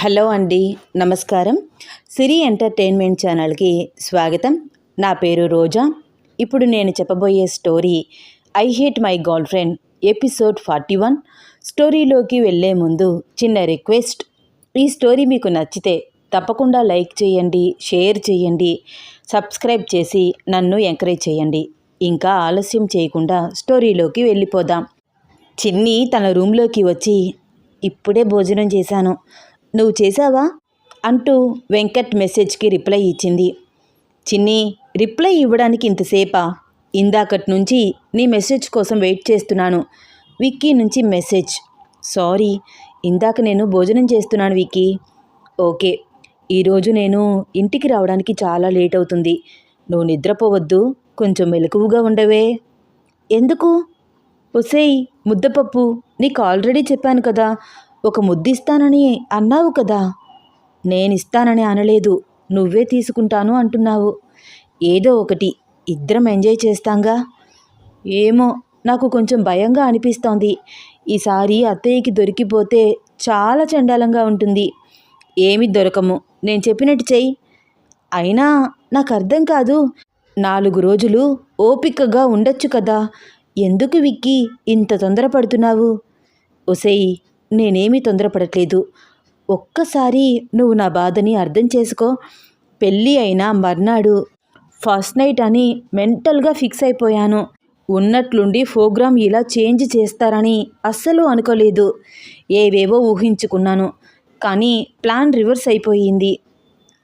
Hello అండి నమస్కారం. సిరి entertainment ఛానల్కి స్వాగతం. నా పేరు రోజా. ఇప్పుడు నేను చెప్పబోయే story I hate my girlfriend episode forty one. స్టోరీలోకి వెళ్ళే ముందు చిన్న రిక్వెస్ట్. ఈ స్టోరీ మీకు నచ్చితే తప్పకుండా లైక్ చేయండి షేర్ చేయండి సబ్స్క్రైబ్ చేసి నన్ను ఎంకరేజ్ చేయండి. ఇంకా ఆలస్యం చేయకుండా స్టోరీలోకి వెళ్ళిపోదాం. చిన్ని తన రూమ్లోకి వచ్చి ఇప్పుడే భోజనం చేశాను. నువ్వు చేసావా అంటూ వెంకట్ మెసేజ్కి రిప్లై ఇచ్చింది. చిన్ని రిప్లై ఇవ్వడానికి ఇంతసేపా? ఇందాకటి నుంచి నీ మెసేజ్ కోసం వెయిట్ చేస్తున్నాను. విక్కీ నుంచి మెసేజ్. సారీ ఇందాక నేను భోజనం చేస్తున్నాను విక్కీ. ఓకే ఈరోజు నేను ఇంటికి రావడానికి చాలా లేట్ అవుతుంది. నువ్వు నిద్రపోవద్దు కొంచెం మెలకువగా ఉండవే. ఎందుకు? ఒసేయ్ ముద్దపప్పు. నీకు ఆల్రెడీ చెప్పాను కదా ఒక ముద్దిస్తానని అన్నావు కదా. నేనిస్తానని అనలేదు. నువ్వే తీసుకుంటాను అంటున్నావు. ఏదో ఒకటి. ఇద్దరం ఎంజాయ్ చేస్తాంగా? ఏమో. నాకు కొంచెం భయంగా అనిపిస్తోంది. ఈసారి అత్తయ్యకి దొరికిపోతే చాలా చండాలంగా ఉంటుంది. ఏమి దొరకము. నేను చెప్పినట్టు చెయ్యి. అయినా నాకు అర్థం కాదు. నాలుగు రోజులు ఓపికగా ఉండొచ్చు కదా. ఎందుకు విక్కి ఇంత తొందరపడుతున్నావు? ఒసేయ్ నేనేమీ తొందరపడట్లేదు. ఒక్కసారి నువ్వు నా బాధని అర్థం చేసుకో. పెళ్ళి అయినా మర్నాడు ఫస్ట్ నైట్ అని మెంటల్గా ఫిక్స్ అయిపోయాను. ఉన్నట్లుండి ప్రోగ్రామ్ ఇలా చేంజ్ చేస్తారని అస్సలు అనుకోలేదు. ఏవేవో ఊహించుకున్నాను. కానీ ప్లాన్ రివర్స్ అయిపోయింది.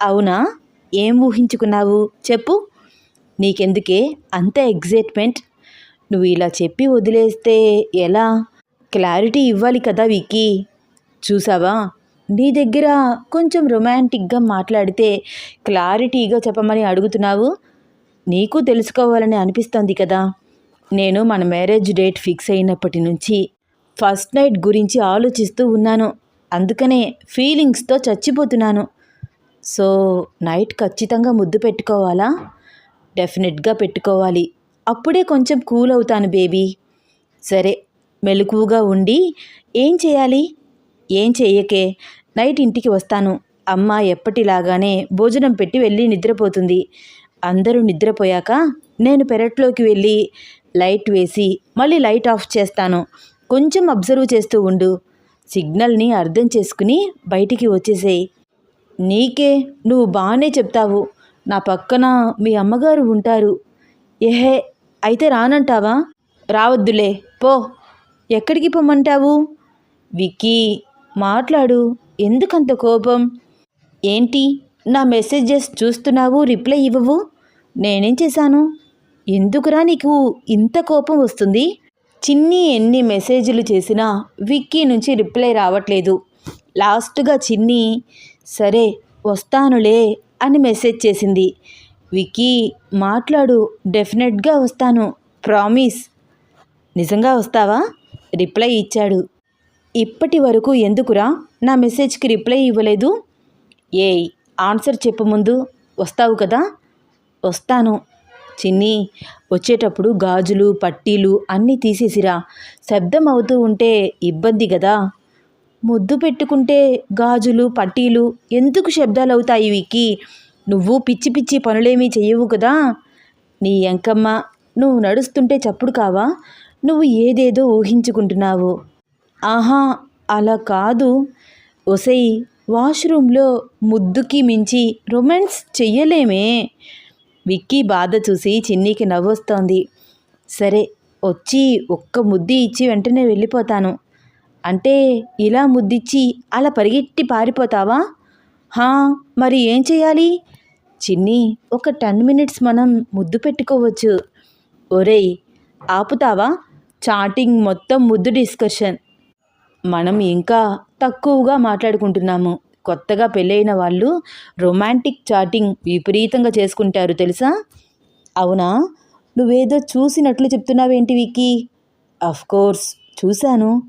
అవునా? ఏం ఊహించుకున్నావు? చెప్పు. నీకెందుకే అంత ఎగ్జైట్మెంట్? నువ్వు ఇలా చెప్పి వదిలేస్తే ఎలా? క్లారిటీ ఇవ్వాలి కదా విక్కీ. చూసావా? నీ దగ్గర కొంచెం రొమాంటిక్గా మాట్లాడితే క్లారిటీగా చెప్పమని అడుగుతున్నావు? నీకు తెలుసుకోవాలని అనిపిస్తోంది కదా. నేను మన మ్యారేజ్ డేట్ ఫిక్స్ అయినప్పటి నుంచి ఫస్ట్ నైట్ గురించి ఆలోచిస్తూ ఉన్నాను. అందుకనే ఫీలింగ్స్తో చచ్చిపోతున్నాను. సో నైట్ ఖచ్చితంగా ముద్దు పెట్టుకోవాలా? డెఫినెట్గా పెట్టుకోవాలి. అప్పుడే కొంచెం కూల్ అవుతాను బేబీ. సరే మెలకువగా ఉండి ఏం చేయాలి? ఏం చేయకే నైట్ ఇంటికి వస్తాను. అమ్మ ఎప్పటిలాగానే భోజనం పెట్టి వెళ్ళి నిద్రపోతుంది. అందరూ నిద్రపోయాక నేను పెరట్లోకి వెళ్ళి లైట్ వేసి మళ్ళీ లైట్ ఆఫ్ చేస్తాను. కొంచెం అబ్జర్వ్ చేస్తూ ఉండు. సిగ్నల్ని అర్థం చేసుకుని బయటికి వచ్చేసేయి. నీకే? నువ్వు బాగానే చెప్తావు. నా పక్కన మీ అమ్మగారు ఉంటారు. ఏహే అయితే రానంటావా? రావద్దులే. పో. ఎక్కడికి పొమ్మంటావు? విక్కీ మాట్లాడు. ఎందుకంత కోపం? ఏంటి నా మెసేజెస్ చూస్తున్నావు రిప్లై ఇవ్వవు? నేనేం చేశాను? ఎందుకురా నీకు ఇంత కోపం వస్తుంది? చిన్ని ఎన్ని మెసేజ్లు చేసినా విక్కీ నుంచి రిప్లై రావట్లేదు. లాస్ట్గా చిన్ని సరే వస్తానులే అని మెసేజ్ చేసింది. విక్కీ మాట్లాడు డెఫినెట్గా వస్తాను ప్రామిస్. నిజంగా వస్తావా? రిప్లై ఇచ్చాడు. ఇప్పటి వరకు ఎందుకురా నా మెసేజ్కి రిప్లై ఇవ్వలేదు? ఏయ్ ఆన్సర్ చెప్పు ముందు. వస్తావు కదా? వస్తాను. చిన్ని వచ్చేటప్పుడు గాజులు పట్టీలు అన్నీ తీసేసిరా. శబ్దం అవుతూ ఉంటే ఇబ్బంది కదా ముద్దు పెట్టుకుంటే గాజులు పట్టీలు ఎందుకు శబ్దాలు అవుతాయి వీకి నువ్వు పిచ్చి పిచ్చి పనులేమీ చెయ్యవు కదా? నీ ఎంకమ్మ నువ్వు నడుస్తుంటే చప్పుడు కావా? నువ్వు ఏదేదో ఊహించుకుంటున్నావు. ఆహా అలా కాదు. ఒసై వాష్రూమ్లో ముద్దుకి మించి రొమాన్స్ చెయ్యలేమే. విక్కీ బాధ చూసి చిన్నీకి నవ్వొస్తోంది. సరే వచ్చి ఒక్క ముద్ది ఇచ్చి వెంటనే వెళ్ళిపోతాను. అంటే ఇలా ముద్దిచ్చి అలా పరిగెట్టి పారిపోతావా? హా మరి ఏం చేయాలి చిన్ని ఒక టెన్ మినిట్స్ మనం ముద్దు పెట్టుకోవచ్చు. ఒరేయ్ ఆపుతావా? చాటింగ్ మొత్తం ముద్దు డిస్కషన్. మనం ఇంకా తక్కువగా మాట్లాడుకుంటున్నాము. కొత్తగా పెళ్ళైన వాళ్ళు రొమాంటిక్ చాటింగ్ విపరీతంగా చేసుకుంటారు తెలుసా? అవునా? నువ్వేదో చూసినట్లు చెప్తున్నావేంటి విక్కీ? కోర్స్ చూశాను.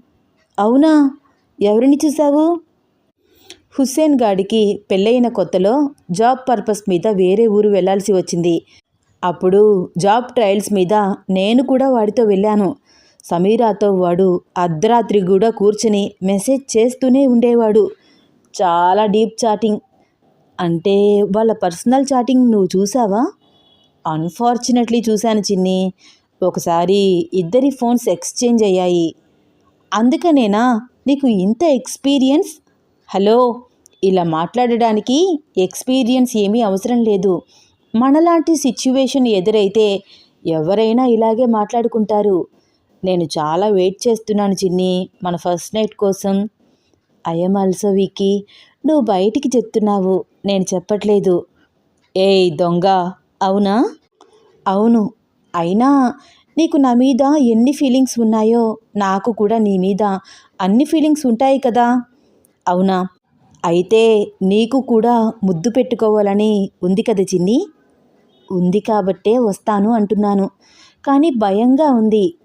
అవునా? ఎవరిని చూసావు హుస్సేన్ గాడికి పెళ్ళైన కొత్తలో జాబ్ పర్పస్ మీద వేరే ఊరు వెళ్ళాల్సి వచ్చింది. అప్పుడు జాబ్ ట్రయల్స్ మీద నేను కూడా వాడితో వెళ్ళాను. సమీరాతో వాడు అర్ధరాత్రి కూడా కూర్చుని మెసేజ్ చేస్తూనే ఉండేవాడు. చాలా డీప్ చాటింగ్. అంటే వాళ్ళ పర్సనల్ చాటింగ్ నువ్వు చూసావా? అన్ఫార్చునేట్లీ చూశాను చిన్ని. ఒకసారి ఇద్దరి ఫోన్స్ ఎక్స్చేంజ్ అయ్యాయి. అందుకనేనా? నీకు ఇంత ఎక్స్పీరియన్స్? హలో ఇలా మాట్లాడడానికి ఎక్స్పీరియన్స్ ఏమీ అవసరం లేదు. మనలాంటి సిచ్యువేషన్ ఎదురైతే ఎవరైనా ఇలాగే మాట్లాడుకుంటారు. నేను చాలా వెయిట్ చేస్తున్నాను చిన్ని. మన ఫస్ట్ నైట్ కోసం. ఐఎమ్ ఆల్సో వికీ నువ్వు బయటికి చెప్తున్నావు. నేను చెప్పట్లేదు. ఏయ్ దొంగ. అవునా? అవును. అయినా నీకు నా మీద ఎన్ని ఫీలింగ్స్ ఉన్నాయో నాకు కూడా నీ మీద అన్ని ఫీలింగ్స్ ఉంటాయి కదా. అవునా? అయితే నీకు కూడా ముద్దు పెట్టుకోవాలని ఉంది కదా చిన్ని. ఉంది కాబట్టే వస్తాను అంటున్నాను. కానీ భయంగా ఉంది.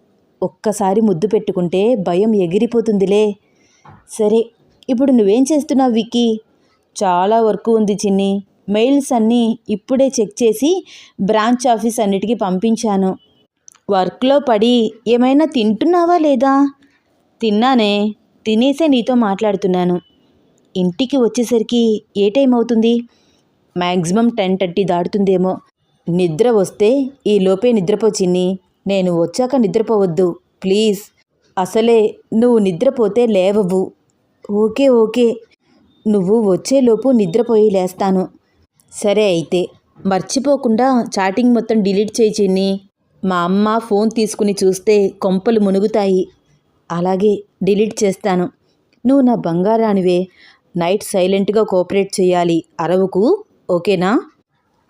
ఒక్కసారి ముద్దు పెట్టుకుంటే భయం ఎగిరిపోతుందిలే. సరే ఇప్పుడు నువ్వేం చేస్తున్నావు విక్కీ? చాలా వర్క్ ఉంది చిన్ని. మెయిల్స్ అన్నీ ఇప్పుడే చెక్ చేసి బ్రాంచ్ ఆఫీస్ అన్నిటికీ పంపించాను. వర్క్లో పడి ఏమైనా తింటున్నావా లేదా? తిన్నానే తినేసే నీతో మాట్లాడుతున్నాను. ఇంటికి వచ్చేసరికి ఏ టైం అవుతుంది? మ్యాక్సిమం టెన్ థర్టీ దాటుతుందేమో. నిద్ర వస్తే ఈ లోపే నిద్రపో చిన్ని. నేను వచ్చాక నిద్రపోవద్దు. ప్లీజ్. అసలే నువ్వు నిద్రపోతే లేవవు. Okay okay. నువ్వు వచ్చేలోపు నిద్రపోయి లేస్తాను. సరే అయితే. మర్చిపోకుండా చాటింగ్ మొత్తం డిలీట్ చేయి చిన్ని. మా అమ్మ ఫోన్ తీసుకుని చూస్తే కొంపలు మునుగుతాయి. అలాగే డిలీట్ చేస్తాను. నువ్వు నా బంగారానివే. నైట్ సైలెంట్గా కోఆపరేట్ చేయాలి. అరవకు. ఓకేనా?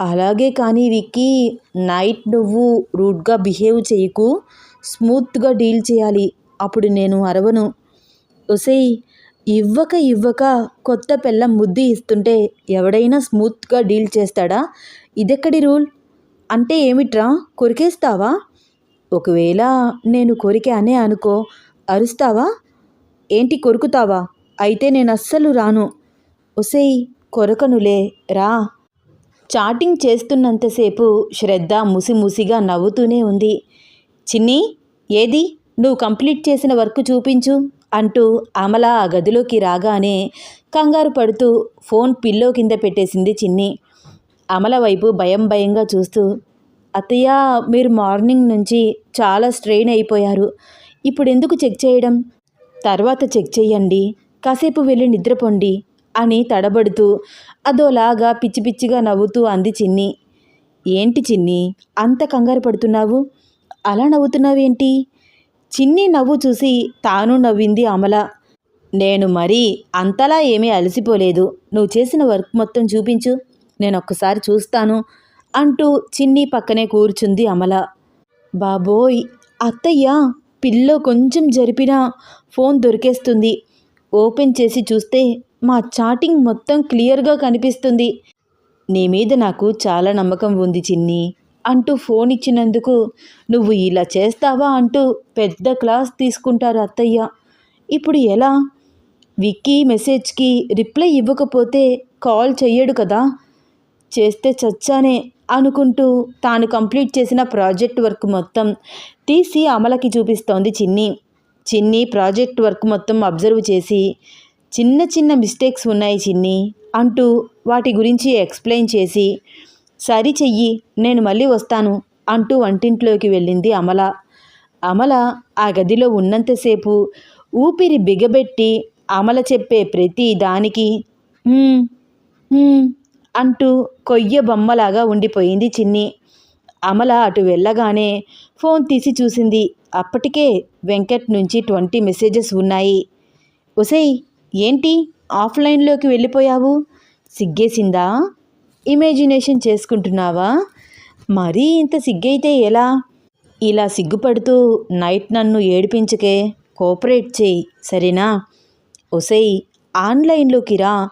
అలాగే కానీ విక్కీ నైట్ నువ్వు రూడ్గా బిహేవ్ చేయకు. స్మూత్గా డీల్ చేయాలి. అప్పుడు నేను అరవను. ఒసేయ్ ఇవ్వక ఇవ్వక కొత్త పెళ్ళం ముద్దు ఇస్తుంటే ఎవడైనా స్మూత్గా డీల్ చేస్తాడా? ఇదెక్కడి రూల్? అంటే ఏమిట్రా? కొరికేస్తావా? ఒకవేళ నేను కొరికానే అనుకో అరుస్తావా? ఏంటి కొరుకుతావా? అయితే నేను అస్సలు రాను. ఒసేయ్ కొరకనులే రా. చాటింగ్ చేస్తున్నంతసేపు శ్రద్ధ ముసిముసిగా నవ్వుతూనే ఉంది. చిన్ని ఏది? నువ్వు కంప్లీట్ చేసిన వర్క్ చూపించు అంటూ అమల ఆ గదిలోకి రాగానే కంగారు పడుతూ ఫోన్ పిల్లో కింద పెట్టేసింది చిన్ని. అమల వైపు భయం భయంగా చూస్తూ అత్తయ్య మీరు మార్నింగ్ నుంచి చాలా స్ట్రెయిన్ అయిపోయారు. ఇప్పుడు ఎందుకు చెక్ చేయడం? తర్వాత చెక్ చేయండి కాసేపు వెళ్ళి నిద్రపోండి. అని తడబడుతూ అదోలాగా పిచ్చి పిచ్చిగా నవ్వుతూ అంది చిన్ని. ఏంటి చిన్ని? అంత కంగారు పడుతున్నావు? అలా నవ్వుతున్నావేంటి? చిన్ని నవ్వు చూసి తాను నవ్వింది అమల. నేను మరీ అంతలా ఏమీ అలసిపోలేదు. నువ్వు చేసిన వర్క్ మొత్తం చూపించు. నేను ఒక్కసారి చూస్తాను అంటూ చిన్ని పక్కనే కూర్చుంది అమల. బాబోయ్ అత్తయ్య పిల్లో కొంచెం జరిపినా ఫోన్ దొరికేస్తుంది. ఓపెన్ చేసి చూస్తే మా చాటింగ్ మొత్తం క్లియర్గా కనిపిస్తుంది. నీ మీద నాకు చాలా నమ్మకం ఉంది చిన్ని అంటూ ఫోన్ ఇచ్చినందుకు. నువ్వు ఇలా చేస్తావా అంటూ పెద్ద క్లాస్ తీసుకుంటారు అత్తయ్య. ఇప్పుడు ఎలా? విక్కీ మెసేజ్కి రిప్లై ఇవ్వకపోతే కాల్ చెయ్యడు కదా? చేస్తే చచ్చానే అనుకుంటూ తాను కంప్లీట్ చేసిన ప్రాజెక్ట్ వర్క్ మొత్తం తీసి అమలకి చూపిస్తోంది చిన్ని. చిన్ని ప్రాజెక్ట్ వర్క్ మొత్తం అబ్జర్వ్ చేసి చిన్న చిన్న మిస్టేక్స్ ఉన్నాయి చిన్ని అంటూ వాటి గురించి ఎక్స్ప్లెయిన్ చేసి సరి చెయ్యి నేను మళ్ళీ వస్తాను అంటూ వంటింట్లోకి వెళ్ళింది అమల. అమల ఆ గదిలో ఉన్నంతసేపు ఊపిరి బిగబెట్టి అమల చెప్పే ప్రతి దానికి అంటూ కొయ్య బొమ్మలాగా ఉండిపోయింది చిన్ని. అమల అటు వెళ్ళగానే ఫోన్ తీసి చూసింది. అప్పటికే వెంకట్ నుంచి ట్వంటీ మెసేజెస్ ఉన్నాయి. ఒసేయ్ ఏంటి? ఆఫ్లైన్లోకి వెళ్ళిపోయావు? సిగ్గేసిందా? ఇమేజినేషన్ చేసుకుంటున్నావా? మరీ ఇంత సిగ్గైతే ఎలా? ఇలా సిగ్గుపడుతూ నైట్ నన్ను ఏడిపించకే కోఆపరేట్ చేయి సరేనా? ఒసేయ్ ఆన్లైన్లోకి రా.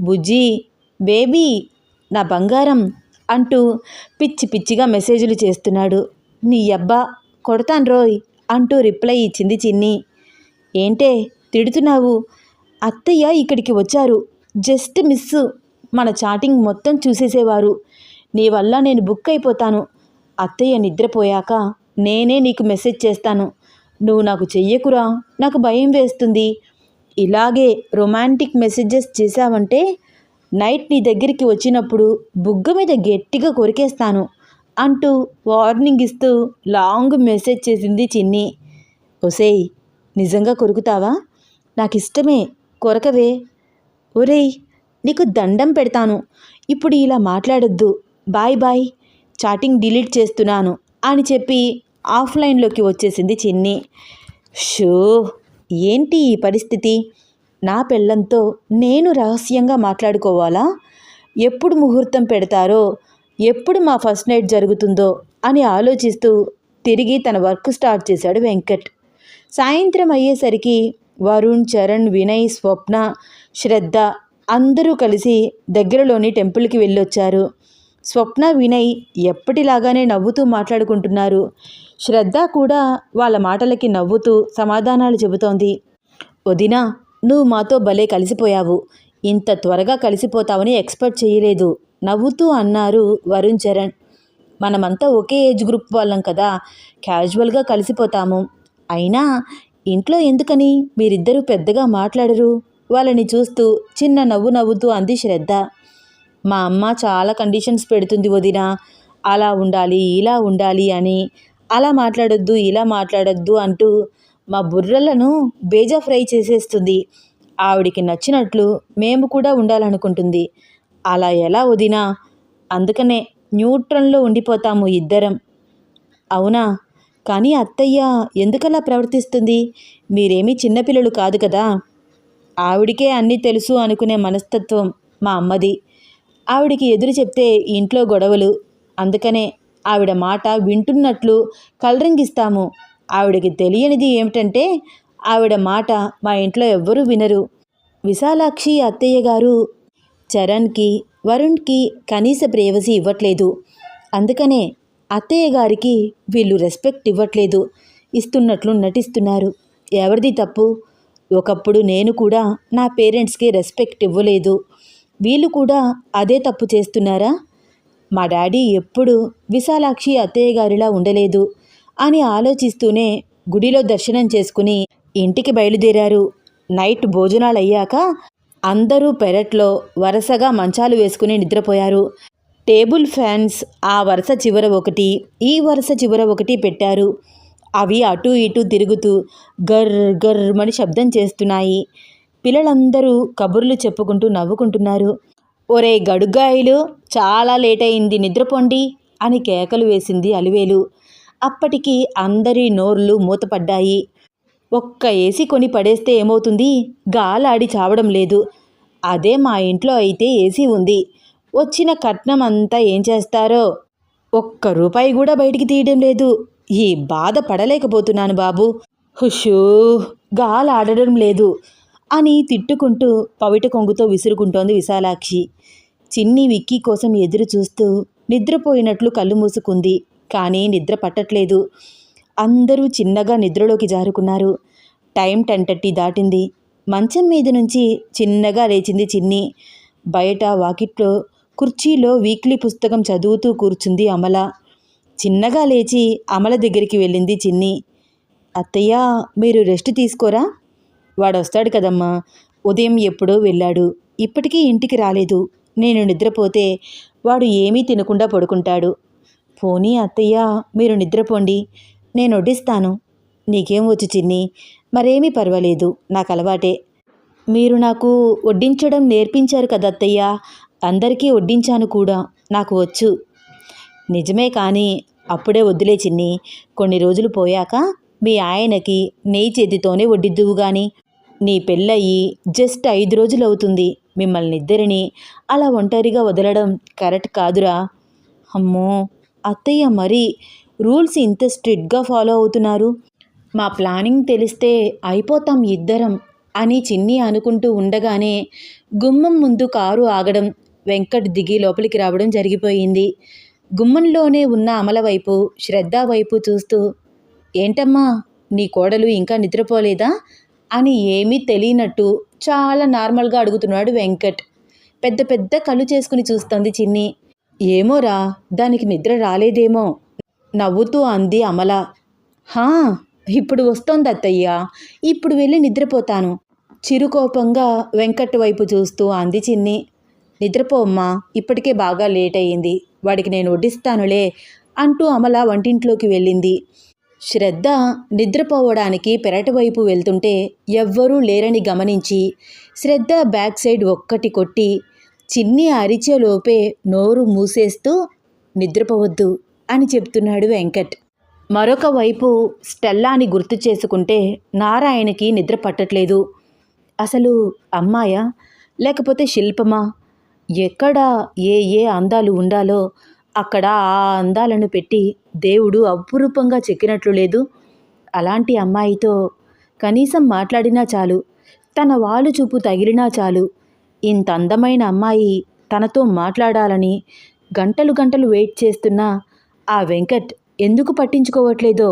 బుజ్జి బేబీ నా బంగారం అంటూ పిచ్చి పిచ్చిగా మెసేజ్లు చేస్తున్నాడు. నీ అబ్బా కొడతాను రోయ్ అంటూ రిప్లై ఇచ్చింది చిన్ని. ఏంటే తిడుతున్నావు? అత్తయ్య ఇక్కడికి వచ్చారు. Just miss. మన చాటింగ్ మొత్తం చూసేసేవారు. నీ వల్ల నేను బుక్ అయిపోతాను. అత్తయ్య నిద్రపోయాక నేనే నీకు మెసేజ్ చేస్తాను. నువ్వు నాకు చెయ్యకురా. నాకు భయం వేస్తుంది. ఇలాగే రొమాంటిక్ మెసేజెస్ చేశావంటే నైట్ నీ దగ్గరికి వచ్చినప్పుడు బుగ్గ మీద గట్టిగా కొరికేస్తాను అంటూ వార్నింగ్ ఇస్తూ లాంగ్ మెసేజ్ చేసింది చిన్ని. ఒసేయ్ నిజంగా కొరుకుతావా? నాకు ఇష్టమే కొరకవే. ఒరేయ్ నీకు దండం పెడతాను. ఇప్పుడు ఇలా మాట్లాడొద్దు. Bye bye. చాటింగ్ డిలీట్ చేస్తున్నాను అని చెప్పి ఆఫ్లైన్లోకి వచ్చేసింది చిన్ని. షో ఏంటి ఈ పరిస్థితి? నా పెళ్ళంతో నేను రహస్యంగా మాట్లాడుకోవాలా? ఎప్పుడు ముహూర్తం పెడతారో ఎప్పుడు మా ఫస్ట్ నైట్ జరుగుతుందో అని ఆలోచిస్తూ తిరిగి తన వర్క్ స్టార్ట్ చేశాడు వెంకట్. సాయంత్రం అయ్యేసరికి వరుణ్ చరణ్ వినయ్ స్వప్న శ్రద్ధ అందరూ కలిసి దగ్గరలోని టెంపుల్కి వెళ్ళొచ్చారు. స్వప్న వినయ్ ఎప్పటిలాగానే నవ్వుతూ మాట్లాడుకుంటున్నారు. శ్రద్ధ కూడా వాళ్ళ మాటలకి నవ్వుతూ సమాధానాలు చెబుతోంది. వదినా నువ్వు మాతో భలే కలిసిపోయావు. ఇంత త్వరగా కలిసిపోతావని ఎక్స్పెక్ట్ చేయలేదు. నవ్వుతూ అన్నారు వరుణ్ చరణ్. మనమంతా ఒకే ఏజ్ గ్రూప్ వాళ్ళం కదా. క్యాజువల్గా కలిసిపోతాము. అయినా ఇంట్లో ఎందుకని? మీరిద్దరూ పెద్దగా మాట్లాడరు. వాళ్ళని చూస్తూ చిన్న నవ్వు నవ్వుతూ అంది శ్రద్ధ. మా అమ్మ చాలా కండిషన్స్ పెడుతుంది వదిన. అలా ఉండాలి ఇలా ఉండాలి అని. అలా మాట్లాడొద్దు ఇలా మాట్లాడొద్దు అంటూ మా బుర్రలను బేజా ఫ్రై చేసేస్తుంది. ఆవిడికి నచ్చినట్లు మేము కూడా ఉండాలనుకుంటుంది. అలా ఎలా వదినా? అందుకనే న్యూట్రన్లో ఉండిపోతాము ఇద్దరం. అవునా? కానీ అత్తయ్య ఎందుకలా ప్రవర్తిస్తుంది? మీరేమీ చిన్నపిల్లలు కాదు కదా? ఆవిడికే అన్నీ తెలుసు అనుకునే మనస్తత్వం మా అమ్మది. ఆవిడికి ఎదురు చెప్తే ఇంట్లో గొడవలు. అందుకనే ఆవిడ మాట వింటున్నట్లు కలరింగిస్తాము. ఆవిడకి తెలియనిది ఏమిటంటే ఆవిడ మాట మా ఇంట్లో ఎవ్వరూ వినరు. విశాలాక్షి అత్తయ్య గారు చరణ్కి వరుణ్కి కనీస ప్రేవసీ ఇవ్వట్లేదు. అందుకనే అత్తయ్య గారికి వీళ్ళు రెస్పెక్ట్ ఇవ్వట్లేదు. ఇస్తున్నట్లు నటిస్తున్నారు. ఎవరిది తప్పు? ఒకప్పుడు నేను కూడా నా పేరెంట్స్కి రెస్పెక్ట్ ఇవ్వలేదు. వీళ్ళు కూడా అదే తప్పు చేస్తున్నారా? మా డాడీ ఎప్పుడు విశాలాక్షి అత్తయ్య గారిలా ఉండలేదు. అని ఆలోచిస్తూనే గుడిలో దర్శనం చేసుకుని ఇంటికి బయలుదేరారు. నైట్ భోజనాలు అయ్యాక అందరూ పెరట్లో వరుసగా మంచాలు వేసుకుని నిద్రపోయారు. టేబుల్ ఫ్యాన్స్ ఆ వరుస చివర ఒకటి ఈ వరుస చివర ఒకటి పెట్టారు. అవి అటు ఇటు తిరుగుతూ గర్ గర్మని శబ్దం చేస్తున్నాయి. పిల్లలందరూ కబుర్లు చెప్పుకుంటూ నవ్వుకుంటున్నారు. ఒరే గడుగ్గాయలు చాలా లేట్ అయింది నిద్రపోండి అని కేకలు వేసింది అలివేలు. అప్పటికి అందరి నోర్లు మూతపడ్డాయి. ఒక్క ఏసీ కొని పడేస్తే ఏమవుతుంది? గాలాడి చావడం లేదు. అదే మా ఇంట్లో అయితే ఏసీ ఉంది. వచ్చిన కట్నం అంతా ఏం చేస్తారో? ఒక్క రూపాయి కూడా బయటికి తీయడం లేదు. ఈ బాధ పడలేకపోతున్నాను బాబు. హుషూ గాలాడడం లేదు అని తిట్టుకుంటూ పవిట కొంగుతో విసురుకుంటోంది విశాలాక్షి. చిన్ని విక్కీ కోసం ఎదురు చూస్తూ నిద్రపోయినట్లు కళ్ళు మూసుకుంది. కానీ నిద్ర పట్టట్లేదు. అందరూ చిన్నగా నిద్రలోకి జారుకున్నారు. టైం టెన్ థర్టీ దాటింది. మంచం మీద నుంచి చిన్నగా లేచింది చిన్ని. బయట వాకిట్లో కుర్చీలో వీక్లీ పుస్తకం చదువుతూ కూర్చుంది అమల. చిన్నగా లేచి అమల దగ్గరికి వెళ్ళింది చిన్ని. అత్తయ్య మీరు రెస్ట్ తీసుకోరా? వాడు వస్తాడు కదమ్మా. ఉదయం ఎప్పుడో వెళ్ళాడు. ఇప్పటికీ ఇంటికి రాలేదు. నేను నిద్రపోతే వాడు ఏమీ తినకుండా పడుకుంటాడు. పోనీ అత్తయ్య మీరు నిద్రపోండి. నేను వడ్డిస్తాను. నీకేం వచ్చు చిన్ని? మరేమీ పర్వాలేదు. నాకు అలవాటే. మీరు నాకు వడ్డించడం నేర్పించారు కదా అత్తయ్య. అందరికీ వడ్డించాను కూడా. నాకు వచ్చు. నిజమే కానీ అప్పుడే వద్దులే చిన్ని. కొన్ని రోజులు పోయాక మీ ఆయనకి నెయ్యి చేతితోనే వడ్డిద్దువు గాని. నీ పెళ్ళయి జస్ట్ ఐదు రోజులు అవుతుంది. మిమ్మల్ని ఇద్దరిని అలా ఒంటరిగా వదలడం కరెక్ట్ కాదురా. అమ్మో! అత్తయ్య మరి రూల్స్ ఇంత స్ట్రిక్ట్గా ఫాలో అవుతున్నారు? మా ప్లానింగ్ తెలిస్తే అయిపోతాం ఇద్దరం అని చిన్ని అనుకుంటూ ఉండగానే గుమ్మం ముందు కారు ఆగడం వెంకట్ దిగి లోపలికి రావడం జరిగిపోయింది. గుమ్మంలోనే ఉన్న అమల వైపు శ్రద్ధ వైపు చూస్తూ ఏంటమ్మా నీ కోడలు ఇంకా నిద్రపోలేదా? అని ఏమీ తెలియనట్టు చాలా నార్మల్గా అడుగుతున్నాడు వెంకట్. పెద్ద పెద్ద కళ్ళు చేసుకుని చూస్తోంది చిన్ని. ఏమోరా దానికి నిద్ర రాలేదేమో. నవ్వుతూ అంది అమల. హా ఇప్పుడు వస్తోంది అత్తయ్య. ఇప్పుడు వెళ్ళి నిద్రపోతాను. చిరుకోపంగా వెంకట్ వైపు చూస్తూ అంది చిన్ని. నిద్రపోమ్మా ఇప్పటికే బాగా లేట్ అయ్యింది వాడికి నేను వడ్డిస్తానులే అంటూ అమల వంటింట్లోకి వెళ్ళింది. శ్రద్ధ నిద్రపోవడానికి పెరటి వైపు వెళ్తుంటే ఎవ్వరూ లేరని గమనించి శ్రద్ధ బ్యాక్ సైడ్ ఒక్కటి కొట్టి చిన్ని అరిచేలోపే నోరు మూసేస్తూ నిద్రపోవద్దు అని చెప్తున్నాడు వెంకట్. మరొక వైపు స్టెల్లాని గుర్తు చేసుకుంటే నారాయణకి నిద్ర పట్టట్లేదు. అసలు అమ్మాయా? లేకపోతే శిల్పమా? ఎక్కడ ఏ ఏ అందాలు ఉండాలో అక్కడ ఆ అందాలను పెట్టి దేవుడు అపురూపంగా చెక్కినట్లు లేదు. అలాంటి అమ్మాయితో కనీసం మాట్లాడినా చాలు తన వాళ్ళు చూపు తగిలినా చాలు ఇంత అందమైన అమ్మాయి తనతో మాట్లాడాలని గంటలు గంటలు వెయిట్ చేస్తున్నా ఆ వెంకట్ ఎందుకు పట్టించుకోవట్లేదో.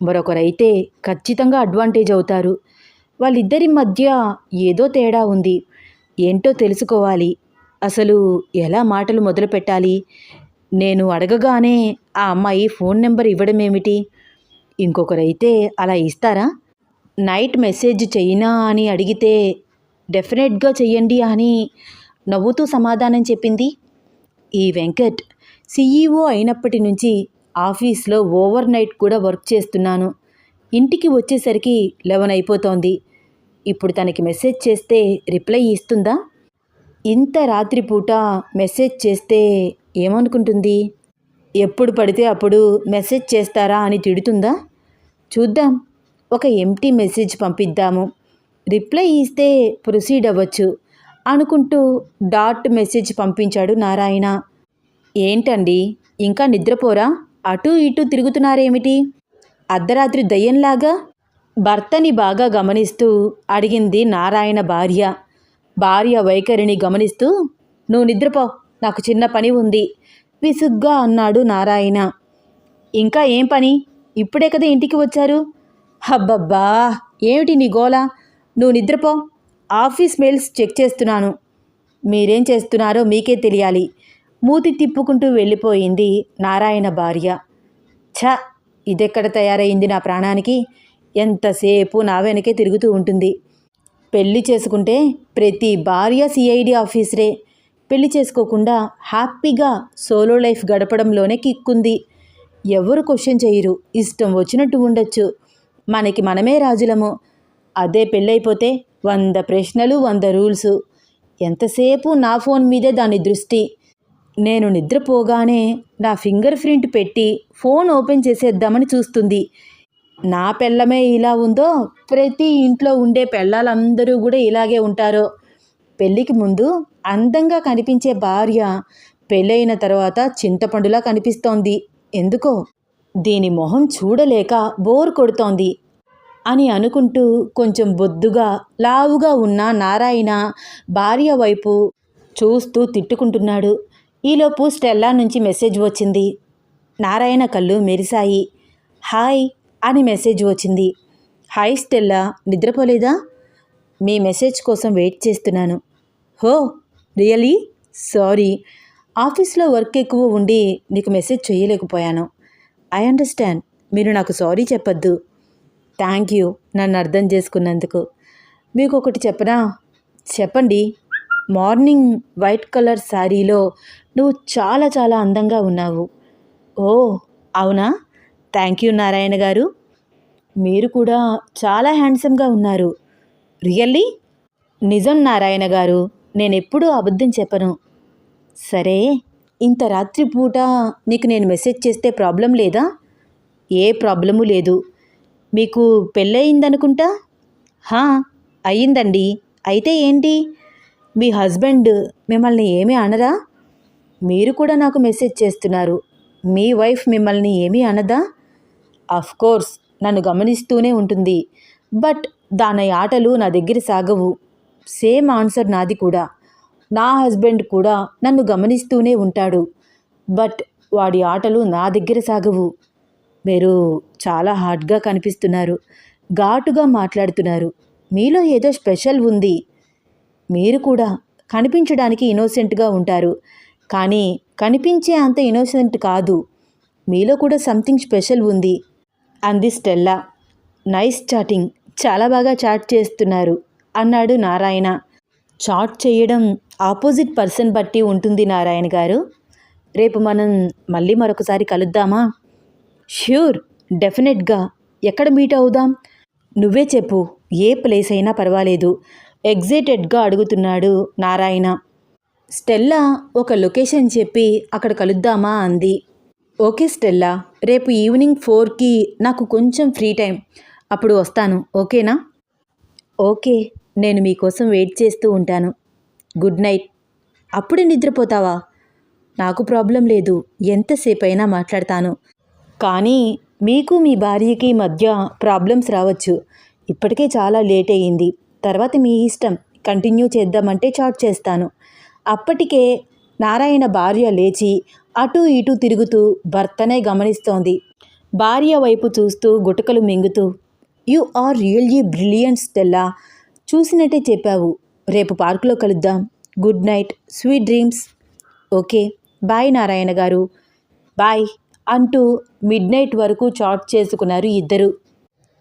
మరొకరైతే ఖచ్చితంగా అడ్వాంటేజ్ అవుతారు. వాళ్ళిద్దరి మధ్య ఏదో తేడా ఉంది. ఏంటో తెలుసుకోవాలి. అసలు ఎలా మాటలు మొదలు పెట్టాలి నేను అడగగానే ఆ అమ్మాయి ఫోన్ నెంబర్ ఇవ్వడం ఏమిటి ఇంకొకరైతే అలా ఇస్తారా? నైట్ మెసేజ్ చెయ్యినా అని అడిగితే డెఫినెట్గా చెయ్యండి అని నవ్వుతూ సమాధానం చెప్పింది. ఈ వెంకట్ సీఈఓ అయినప్పటి నుంచి ఆఫీస్లో ఓవర్ నైట్ కూడా వర్క్ చేస్తున్నాను. ఇంటికి వచ్చేసరికి లెవెన్ అయిపోతోంది. ఇప్పుడు తనకి మెసేజ్ చేస్తే రిప్లై ఇస్తుందా? ఇంత రాత్రిపూట మెసేజ్ చేస్తే ఏమనుకుంటుంది? ఎప్పుడు పడితే అప్పుడు మెసేజ్ చేస్తారా అని తిడుతుందా? చూద్దాం. ఒక ఎంటీ మెసేజ్ పంపిద్దాము. రిప్లై ఇస్తే ప్రొసీడ్ అవ్వచ్చు అనుకుంటూ డాట్ మెసేజ్ పంపించాడు నారాయణ. ఏంటండి? ఇంకా నిద్రపోరా? అటూ ఇటూ తిరుగుతున్నారేమిటి? అర్ధరాత్రి దయ్యంలాగా? భర్తని బాగా గమనిస్తూ అడిగింది నారాయణ భార్య. భార్య వైఖరిని గమనిస్తూ నువ్వు నిద్రపో నాకు చిన్న పని ఉంది విసుగ్గా అన్నాడు నారాయణ. ఇంకా ఏం పని? ఇప్పుడే కదా ఇంటికి వచ్చారు? హబ్బబ్బా ఏమిటి నీ గోల? నువ్వు నిద్రపో. ఆఫీస్ మెయిల్స్ చెక్ చేస్తున్నాను. మీరేం చేస్తున్నారో మీకే తెలియాలి. మూతి తిప్పుకుంటూ వెళ్ళిపోయింది నారాయణ భార్య. ఛ! ఇదెక్కడ తయారైంది నా ప్రాణానికి? ఎంతసేపు నా వెనకే తిరుగుతూ ఉంటుంది. పెళ్ళి చేసుకుంటే ప్రతి భార్య సిఐడి ఆఫీసరే. పెళ్ళి చేసుకోకుండా హ్యాపీగా సోలో లైఫ్ గడపడంలోనే కిక్కుంది. ఎవరు క్వశ్చన్ చేయరు. ఇష్టం వచ్చినట్టు ఉండొచ్చు. మనకి మనమే రాజులము. అదే పెళ్ళైపోతే వంద ప్రశ్నలు వంద రూల్స్. ఎంతసేపు నా ఫోన్ మీదే దాని దృష్టి? నేను నిద్రపోగానే నా ఫింగర్ ప్రింట్ పెట్టి ఫోన్ ఓపెన్ చేసేద్దామని చూస్తుంది. నా పెళ్ళమే ఇలా ఉందో ప్రతి ఇంట్లో ఉండే పెళ్ళాలందరూ కూడా ఇలాగే ఉంటారో. పెళ్ళికి ముందు అందంగా కనిపించే భార్య పెళ్ళైన తర్వాత చింతపండులా కనిపిస్తోంది. ఎందుకో? దీని మొహం చూడలేక బోర్ కొడుతోంది. అని అనుకుంటూ కొంచెం బొద్దుగా లావుగా ఉన్న నారాయణ భార్య వైపు చూస్తూ తిట్టుకుంటున్నాడు. ఈలోపు స్టెల్లా నుంచి మెసేజ్ వచ్చింది. నారాయణ కళ్ళు మెరిశాయి. హాయ్ అని మెసేజ్ వచ్చింది. హాయ్ స్టెల్లా నిద్రపోలేదా? మీ మెసేజ్ కోసం వెయిట్ చేస్తున్నాను. Oh really? సారీ. ఆఫీస్లో వర్క్ ఎక్కువ ఉండి నీకు మెసేజ్ చేయలేకపోయాను. I understand. మీరు నాకు సారీ చెప్పొద్దు. థ్యాంక్ యూ నన్ను అర్థం చేసుకున్నందుకు. మీకు ఒకటి చెప్పనా? చెప్పండి. మార్నింగ్ వైట్ కలర్ శారీలో నువ్వు చాలా చాలా అందంగా ఉన్నావు. ఓ అవునా? థ్యాంక్ యూ నారాయణ గారు. మీరు కూడా చాలా హ్యాండ్సమ్గా ఉన్నారు. రియల్లీ? నిజం నారాయణ గారు నేను ఎప్పుడూ అబద్ధం చెప్పను. సరే ఇంత రాత్రి పూట నీకు నేను మెసేజ్ చేస్తే ప్రాబ్లం లేదా? ఏ ప్రాబ్లము లేదు. మీకు పెళ్ళయిందనుకుంటా? హా అయ్యిందండి. అయితే ఏంటి? మీ హస్బెండ్ మిమ్మల్ని ఏమీ అనరా? మీరు కూడా నాకు మెసేజ్ చేస్తున్నారు. మీ వైఫ్ మిమ్మల్ని ఏమీ అనదా? అఫ్ కోర్స్ నన్ను గమనిస్తూనే ఉంటుంది. బట్ దాని ఆటలు నా దగ్గర సాగవు. సేమ్ ఆన్సర్ నాది కూడా. నా హస్బెండ్ కూడా నన్ను గమనిస్తూనే ఉంటాడు. బట్ వాడి ఆటలు నా దగ్గర సాగవు. మీరు చాలా హార్డ్గా కనిపిస్తున్నారు. ఘాటుగా మాట్లాడుతున్నారు. మీలో ఏదో స్పెషల్ ఉంది. మీరు కూడా కనిపించడానికి ఇన్నోసెంట్గా ఉంటారు. కానీ కనిపించే అంత ఇన్నోసెంట్ కాదు. మీలో కూడా సంథింగ్ స్పెషల్ ఉంది. అంది స్టెల్లా. Nice chatting. చాలా బాగా చాట్ చేస్తున్నారు. అన్నాడు నారాయణ. చాట్ చేయడం ఆపోజిట్ పర్సన్ బట్టి ఉంటుంది నారాయణ గారు. రేపు మనం మళ్ళీ మరొకసారి కలుద్దామా? ష్యూర్ డెఫినెట్గా ఎక్కడ మీట్ అవుదాం? నువ్వే చెప్పు ఏ ప్లేస్ అయినా పర్వాలేదు. ఎగ్జైటెడ్గా అడుగుతున్నాడు నారాయణ. స్టెల్లా ఒక లొకేషన్ చెప్పి అక్కడ కలుద్దామా? అంది. ఓకే స్టెల్లా రేపు ఈవినింగ్ ఫోర్కి నాకు కొంచెం ఫ్రీ టైం అప్పుడు వస్తాను ఓకేనా? ఓకే నేను మీకోసం వెయిట్ చేస్తూ ఉంటాను. గుడ్ నైట్ అప్పుడే నిద్రపోతావా? నాకు ప్రాబ్లం లేదు ఎంతసేపు అయినా మాట్లాడతాను. కానీ మీకు మీ భార్యకి మధ్య ప్రాబ్లమ్స్ రావచ్చు. ఇప్పటికే చాలా లేట్ అయ్యింది. తర్వాత మీ ఇష్టం. కంటిన్యూ చేద్దామంటే చాట్ చేస్తాను. అప్పటికే నారాయణ భార్య లేచి అటు ఇటు తిరుగుతూ భర్తనే గమనిస్తోంది. భార్య వైపు చూస్తూ గుటకలు మింగుతూ you are really brilliant Stella చూసినట్టే చెప్పావు. రేపు పార్కులో కలుద్దాం. Good night sweet dreams okay bye Narayana garu. Bye అంటూ మిడ్ నైట్ వరకు చాట్ చేసుకున్నారు ఇద్దరు.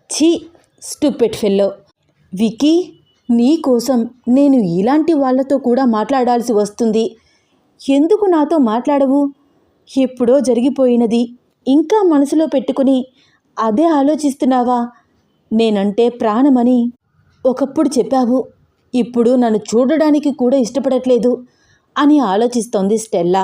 ఛీ స్టూపెట్ ఫెల్లో వికీ నీ కోసం నేను ఇలాంటి వాళ్ళతో కూడా మాట్లాడాల్సి వస్తుంది. ఎందుకు నాతో మాట్లాడవు? ఎప్పుడో జరిగిపోయినది. ఇంకా మనసులో పెట్టుకుని అదే ఆలోచిస్తున్నావా? నేనంటే ప్రాణమని ఒకప్పుడు చెప్పావు. ఇప్పుడు నన్ను చూడడానికి కూడా ఇష్టపడట్లేదు అని ఆలోచిస్తోంది స్టెల్లా.